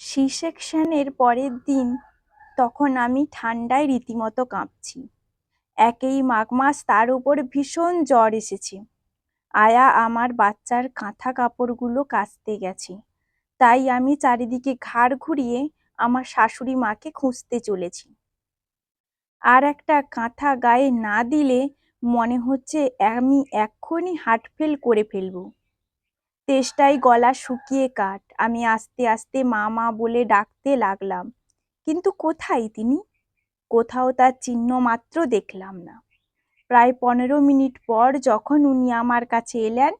C সেকশনের পরের দিন তখন আমি ঠান্ডায় রীতিমতো কাঁপছি। একেই মাঘ মাস তার উপর ভীষণ জ্বর এসেছে। আয়া আমার বাচ্চার কাঁথা কাপড়গুলো কাচতে গেছে। তাই আমি চারিদিকে ঘাড় ঘুরিয়ে আমার শাশুড়ি মাকে খুঁজতে চলেছি। আর একটা কাঁথা গায়ে না দিলে মনে হচ্ছে আমি এক্ষুনি হার্ট ফেল করে ফেলব। তেষ্টায় গলা শুকিয়ে কাট আমি আস্তে আস্তে মা মা বলে ডাকতে লাগলাম। কিন্তু কোথায় তিনি? কোথাও তার চিহ্ন মাত্র দেখলাম না। প্রায় পনেরো মিনিট পর যখন উনি আমার কাছে এলেন,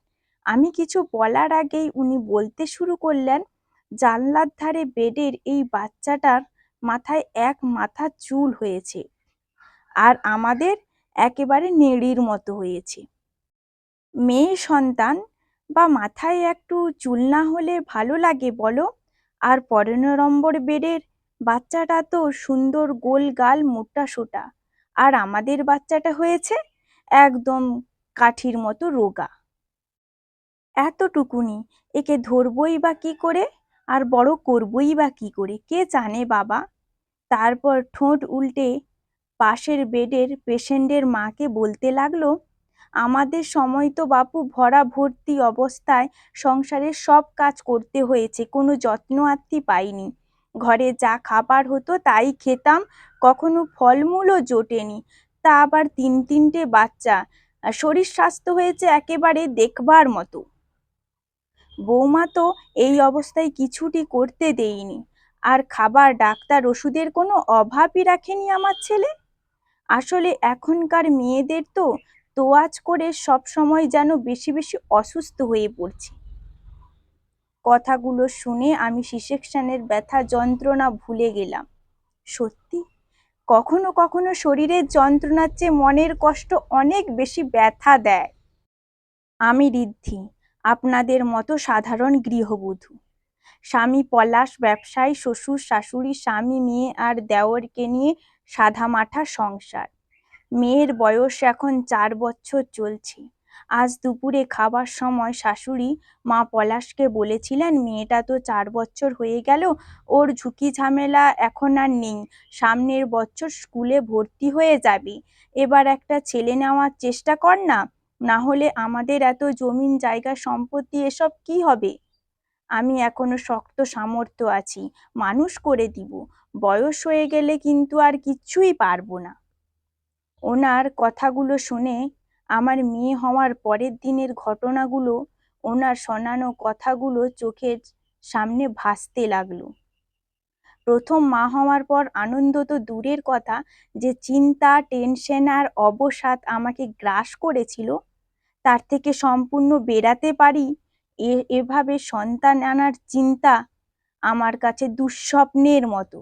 আমি কিছু বলার আগেই উনি বলতে শুরু করলেন, জানলার ধারে বেডের এই বাচ্চাটার মাথায় এক মাথা চুল হয়েছে আর আমাদের একেবারে নেড়ির মতো হয়েছে। মেয়ে সন্তান বা মাথায় একটু চুল না হলে ভালো লাগে বলো? আর পনেরো নম্বর বেডের বাচ্চাটা তো সুন্দর গোল গাল মোটা সোটা। আর আমাদের বাচ্চাটা হয়েছে একদম কাঠির মতো রোগা। এতটুকুনি, একে ধরবই বা কি করে? আর বড় করবই বা কি করে? কে জানে বাবা? তারপর ঠোঁট উল্টে পাশের বেডের পেশেন্টের মাকে বলতে লাগল আমাদের সময় তো বাপু ভরা ভর্তি অবস্থায় সংসারের সব কাজ করতে হয়েছে, কোনো যত্ন আত্মি পাইনি। ঘরে যা খাবার হতো তাই খেতাম, কখনো ফলমূলও জোটেনি। তা আবার তিন তিনটে বাচ্চা শরীর স্বাস্থ্য হয়েছে একেবারে দেখবার মতো। বৌমা তো এই অবস্থায় কিছুটি করতে দেয়নি। আর খাবার, ডাক্তার ওষুধের কোনো অভাবই রাখেনি আমার ছেলে? আসলে এখনকার মেয়েদের তো তোয়াজ করে সব সময় যেন বেশি বেশি অসুস্থ হয়ে পড়ছি। কথাগুলো শুনে আমি সিসেকশনের ব্যথা যন্ত্রণা ভুলে গেলাম। সত্যি? কখনো কখনো শরীরের যন্ত্রণার চেয়ে মনের কষ্ট অনেক বেশি ব্যথা দেয়। আমি ঋদ্ধি, আপনাদের মতো সাধারণ গৃহবধূ। স্বামী পলাশ ব্যবসায়ী, শ্বশুর শাশুড়ি, স্বামী মেয়ে আর দেওরকে নিয়ে সাদামাঠা সংসার। মেয়ের বয়স এখন চার বছর চলছে। আজ দুপুরে খাবার সময় শাশুড়ি মা পলাশকে বলেছিলেন, মেয়েটা তো চার বছর হয়ে গেল, ওর ঝুঁকি ঝামেলা এখন আর নেই। সামনের বছর স্কুলে ভর্তি হয়ে যাবে। এবার একটা ছেলে নেওয়ার চেষ্টা কর না না হলে আমাদের এত জমিন, জায়গা, সম্পত্তি, এসব কি হবে? আমি এখনও শক্ত সামর্থ্য আছি, মানুষ করে দিব। বয়স হয়ে গেলে কিন্তু আর কিচ্ছুই পারব না। ওনার কথাগুলো শুনে আমার মেয়ে হওয়ার পরের দিনের ঘটনাগুলো ওনার শোনানো কথাগুলো চোখের সামনে ভাসতে লাগল। প্রথম মা হওয়ার পর আনন্দ তো দূরের কথা যে চিন্তা, টেনশন আর অবসাদ আমাকে গ্রাস করেছিল। তার থেকে সম্পূর্ণ বেরাতে পারি এভাবে সন্তান আনার চিন্তা আমার কাছে দুঃস্বপ্নের মতো।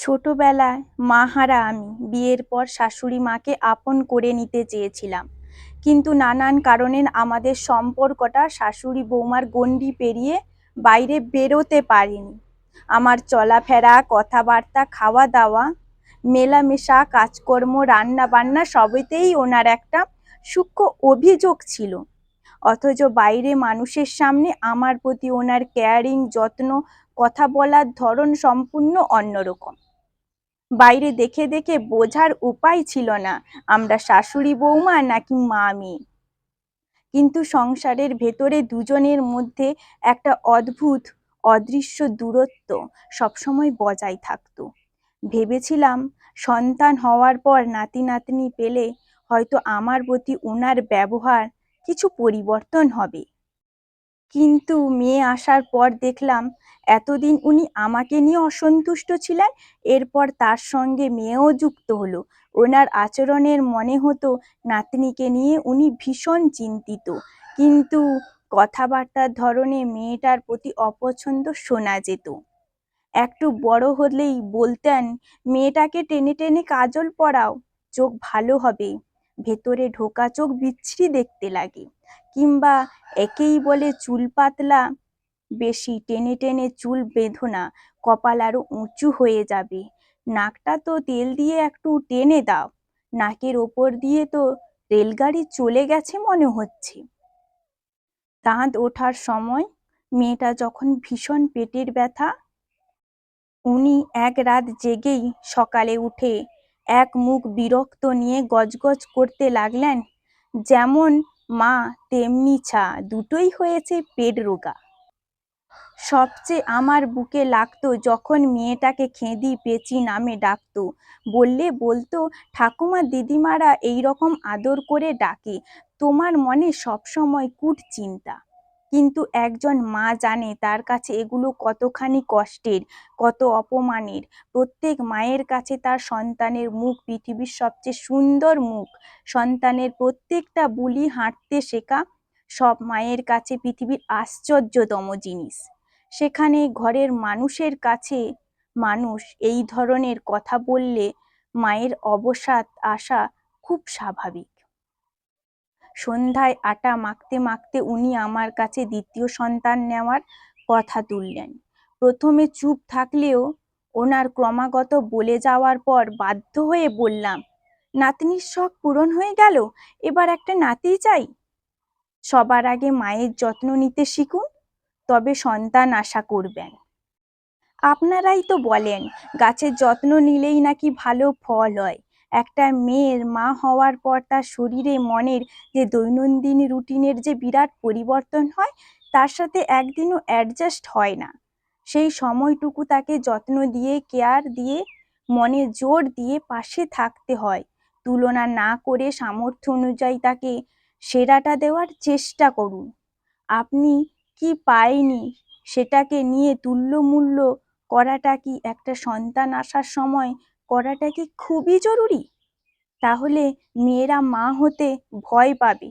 ছোটবেলায় মা হারা আমি বিয়ের পর শাশুড়ি মাকে আপন করে নিতে চেয়েছিলাম। কিন্তু নানান কারণে আমাদের সম্পর্কটা শাশুড়ি বৌমার গণ্ডি পেরিয়ে বাইরে বেরোতে পারিনি। আমার চলাফেরা, কথাবার্তা খাওয়া দাওয়া মেলামেশা, কাজকর্ম রান্না বান্না সবেতেই ওনার একটা সূক্ষ্ম অভিযোগ ছিল। অথচ বাইরে মানুষের সামনে আমার প্রতি ওনার কেয়ারিং যত্ন, কথা বলার ধরন সম্পূর্ণ অন্যরকম। বাইরে দেখে দেখে বোঝার উপায় ছিল না। আমরা শাশুড়ি বৌমা নাকি মা মেয়ে কিন্তু সংসারের ভেতরে দুজনের মধ্যে একটা অদ্ভুত, অদৃশ্য দূরত্ব সবসময় বজায় থাকতো। ভেবেছিলাম সন্তান হওয়ার পর নাতি নাতনি পেলে হয়তো আমার প্রতি ওনার ব্যবহার কিছু পরিবর্তন হবে। কিন্তু মেয়ে আসার পর দেখলাম এতদিন উনি আমাকে নিয়ে অসন্তুষ্ট ছিলেন, এরপর তার সঙ্গে মেয়েও যুক্ত হলো। ওনার আচরণের মনে হতো নাতনিকে নিয়ে উনি ভীষণ চিন্তিত। কিন্তু কথাবার্তার ধরনে মেয়েটার প্রতি অপছন্দ শোনা যেত। একটু বড় হলেই বলতেন, মেয়েটাকে টেনে টেনে কাজল পরাও, চোখ ভালো হবে। ভেতরে ঢোকা চোখ বিচ্ছিরি দেখতে লাগে। কিংবা একেই বলে চুল পাতলা, বেশি টেনে টেনে চুল বেঁধো না, কপাল আরও উঁচু হয়ে যাবে। নাকটা তো তেল দিয়ে একটু টেনে দাও, নাকের ওপর দিয়ে তো রেলগাড়ি চলে গেছে মনে হচ্ছে। দাঁত ওঠার সময় মেয়েটা যখন ভীষণ পেটের ব্যথা, উনি এক রাত জেগেই সকালে উঠে এক মুখ বিরক্ত নিয়ে গজগজ করতে লাগলেন, যেমন মা তেমনি ছা, দুটোই হয়েছে পেট রোগা। সবচেয়ে আমার বুকে লাগতো যখন মেয়েটাকে খেঁদি পেঁচি নামে ডাকতো, বললে বলতো, ঠাকুমা দিদিমারা এই রকম আদর করে ডাকে, তোমার মনে সবসময় কূট চিন্তা। কিন্তু একজন মা জানে তার কাছে এগুলো কতখানি কষ্টের, কত অপমানের। প্রত্যেক মায়ের কাছে তার সন্তানের মুখ পৃথিবীর সবচেয়ে সুন্দর মুখ। সন্তানের প্রত্যেকটা বুলি হাঁটতে শেখা সব মায়ের কাছে পৃথিবীর আশ্চর্যতম জিনিস। সেখানে ঘরের মানুষের কাছে মানুষ এই ধরনের কথা বললে মায়ের অবসাদ আসা খুব স্বাভাবিক। সন্ধ্যায় আটা মাখতে মাখতে উনি আমার কাছে দ্বিতীয় সন্তান নেওয়ার কথা তুললেন। প্রথমে চুপ থাকলেও ওনার ক্রমাগত বলে যাওয়ার পর বাধ্য হয়ে বললাম, নাতনির শখ পূরণ হয়ে গেল? এবার একটা নাতি চাই? সবার আগে মায়ের যত্ন নিতে শিখুন, তবে সন্তান আশা করবেন। আপনারাই তো বলেন, গাছের যত্ন নিলেই নাকি ভালো ফল হয়। একটা মেয়ের মা হওয়ার পর তার শরীরে মনের যে দৈনন্দিন রুটিনের যে বিরাট পরিবর্তন হয়, তার সাথে একদিনও অ্যাডজাস্ট হয় না। সেই সময়টুকু তাকে যত্ন দিয়ে কেয়ার দিয়ে মনে জোর দিয়ে পাশে থাকতে হয়। তুলনা না করে সামর্থ্য অনুযায়ী তাকে সেরাটা দেওয়ার চেষ্টা করুন। আপনি কি পায়নি সেটাকে নিয়ে তুল্যমূল্য করাটা কি একটা সন্তান আসার সময় করাটা কি খুবই জরুরি? তাহলে মেয়েরা মা হতে ভয় পাবে,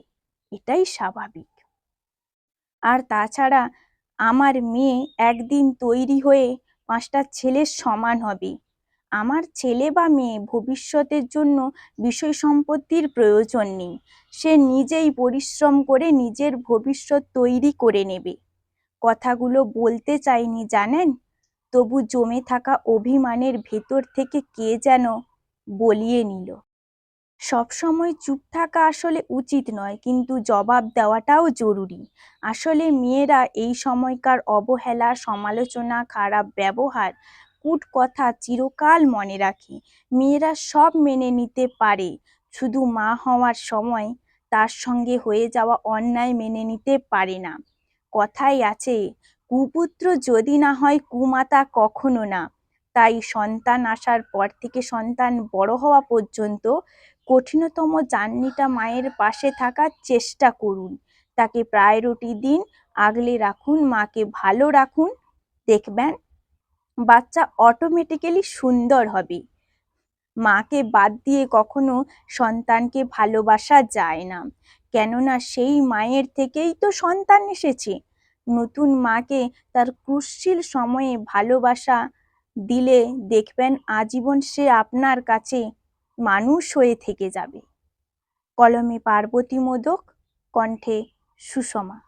এটাই স্বাভাবিক। আর তাছাড়া আমার মেয়ে একদিন তৈরি হয়ে পাঁচটা ছেলের সমান হবে। আমার ছেলে বা মেয়ে ভবিষ্যতের জন্য বিষয় সম্পত্তির প্রয়োজন নেই। সে নিজেই পরিশ্রম করে নিজের ভবিষ্যৎ তৈরি করে নেবে। কথাগুলো বলতে চাইনি, জানেন? তবু জমে থাকা অভিমানের ভেতর থেকে কে যেন বলিয়ে নিল। সবসময় চুপ থাকা আসলে উচিত নয়, কিন্তু জবাব দেওয়াটাও জরুরি। আসলে মেয়েরা এই সময়কার অবহেলা, সমালোচনা, খারাপ ব্যবহার, কুট কথা চিরকাল মনে রাখে। মেয়েরা সব মেনে নিতে পারে, শুধু মা হওয়ার সময় তার সঙ্গে হয়ে যাওয়া অন্যায় মেনে নিতে পারে না। কথাই আছে কুপুত্র যদি না হয় কুমাতা কখনো না। তাই সন্তান আসার পর থেকে সন্তান বড় হওয়া পর্যন্ত কঠিনতম জার্নিটা মায়ের পাশে থাকার চেষ্টা করুন। তাকে প্রায়োরিটি দিন, আগলে রাখুন, মাকে ভালো রাখুন, দেখবেন বাচ্চা অটোমেটিক্যালি সুন্দর হবে। মাকে বাদ দিয়ে কখনো সন্তানকে ভালোবাসা যায় না। কেননা সেই মায়ের থেকেই তো সন্তান এসেছে। নতুন মাকে তার ক্রুশশীল সময়ে ভালোবাসা দিলে দেখবেন আজীবন সে আপনার কাছে মানুষ হয়ে থেকে যাবে। কলমে পার্বতী মোদক, কণ্ঠে সুষমা।